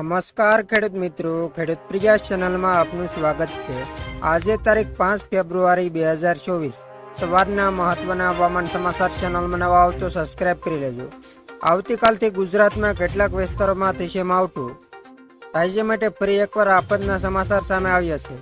નમસ્કાર ખેડૂત મિત્રો, ખેડૂત પ્રિયા ચેનલમાં આપનું સ્વાગત છે. આજે તારીખ પાંચ ફેબ્રુઆરી બે હજાર ચોવીસ. સવારના મહત્વના હવામાન સમાચાર ચેનલમાં નવા આવતો સબસ્ક્રાઇબ કરી લેજો. આવતીકાલથી ગુજરાતમાં કેટલાક વિસ્તારોમાં થશે માવઠું. રાજ્ય માટે ફરી એકવાર આફતના સમાચાર સામે આવ્યા છે.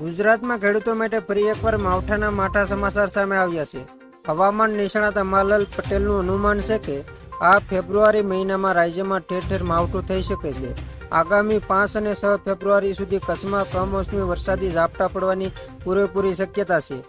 ગુજરાતમાં ખેડૂતો માટે ફરી એકવાર માવઠાના માઠા સમાચાર સામે આવ્યા છે. હવામાન નિષ્ણાત અંબાલાલ પટેલનું અનુમાન છે કે આ ફેબ્રુઆરી મહિનામાં રાજ્યમાં ઠેર ઠેર માવઠું થઈ શકે છે. આગામી પાંચ અને છ ફેબ્રુઆરી સુધી કચ્છમાં કમોસમી વરસાદી ઝાપટા પડવાની પૂરેપૂરી શક્યતા છે.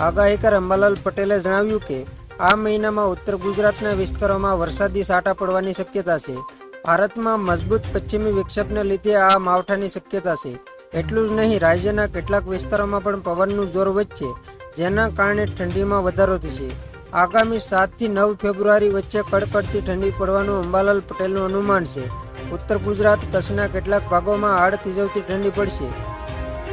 આગાહીકાર અંબાલાલ પટેલે જણાવ્યું કે, આ મહિનામાં ઉત્તર ગુજરાતના વિસ્તારોમાં વરસાદી સાટા પડવાની શક્યતા છે. ભારતમાં મજબૂત પશ્ચિમી વિક્ષેપને લીધે આ માવઠાની શક્યતા છે. એટલું જ નહીં, રાજ્યના કેટલાક વિસ્તારોમાં પણ પવનનું જોર વધશે, જેના કારણે ઠંડીમાં વધારો થશે. આગામી સાતથી નવ ફેબ્રુઆરી વચ્ચે કડકડતી ઠંડી પડવાનું અંબાલાલ પટેલનું અનુમાન છે. ઉત્તર ગુજરાત કચ્છના કેટલાક ભાગોમાં આડ થીજવતી ઠંડી પડશે.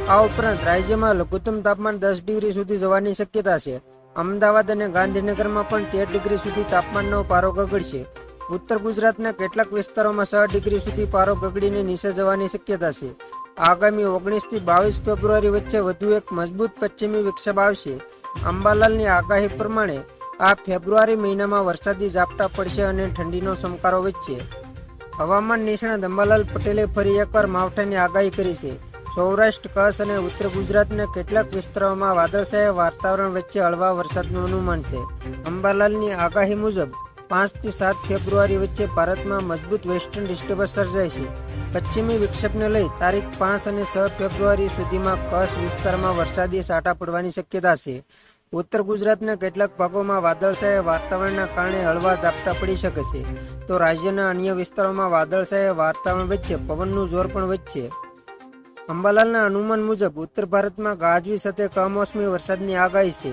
આ ઉપરાંત રાજ્યમાં લઘુત્તમ તાપમાન દસ ડિગ્રી સુધી જવાની શક્યતા છે. અમદાવાદ અને ગાંધીનગરમાં પણ તેર ડિગ્રી સુધી તાપમાનનો પારો ગગડશે. ઉત્તર ગુજરાતના કેટલાક વિસ્તારોમાં છ ડિગ્રી સુધી પારો ગગડીને નીચે જવાની શક્યતા છે. આગામી ઓગણીસથી બાવીસ ફેબ્રુઆરી વચ્ચે વધુ એક મજબૂત પશ્ચિમી વિક્ષેપ આવશે. અંબાલાલની આગાહી પ્રમાણે આ ફેબ્રુઆરી મહિનામાં વરસાદી ઝાપટા પડશે અને ઠંડીનો સમકારો વધશે. હવામાન નિષ્ણાત અંબાલાલ પટેલે ફરી એકવાર માવઠાની આગાહી કરી છે. સૌરાષ્ટ્ર, કચ્છ અને ઉત્તર ગુજરાતના કેટલાક વિસ્તારોમાં વાદળછાયા વાતાવરણ વચ્ચે હળવા વરસાદનું અનુમાન છે. અંબાલાલની આગાહી મુજબ પાંચથી સાત ફેબ્રુઆરી વચ્ચે ભારતમાં મજબૂત વેસ્ટર્ન ડિસ્ટર્બન્સ સર્જાય છે. પશ્ચિમી વિક્ષેપને લઈ તારીખ પાંચ અને છ ફેબ્રુઆરી સુધીમાં કચ્છ વિસ્તારમાં વરસાદી સાટા પડવાની શક્યતા છે. ઉત્તર ગુજરાતના કેટલાક ભાગોમાં વાદળછાયા વાતાવરણના કારણે હળવા ઝાપટા પડી શકે છે. તો રાજ્યના અન્ય વિસ્તારોમાં વાદળછાયા વાતાવરણ વચ્ચે પવનનું જોર પણ વધશે. અંબાલાલના અનુમાન મુજબ ઉત્તર ભારતમાં ગાજવી સાથે કમોસમી વરસાદની આગાહી છે.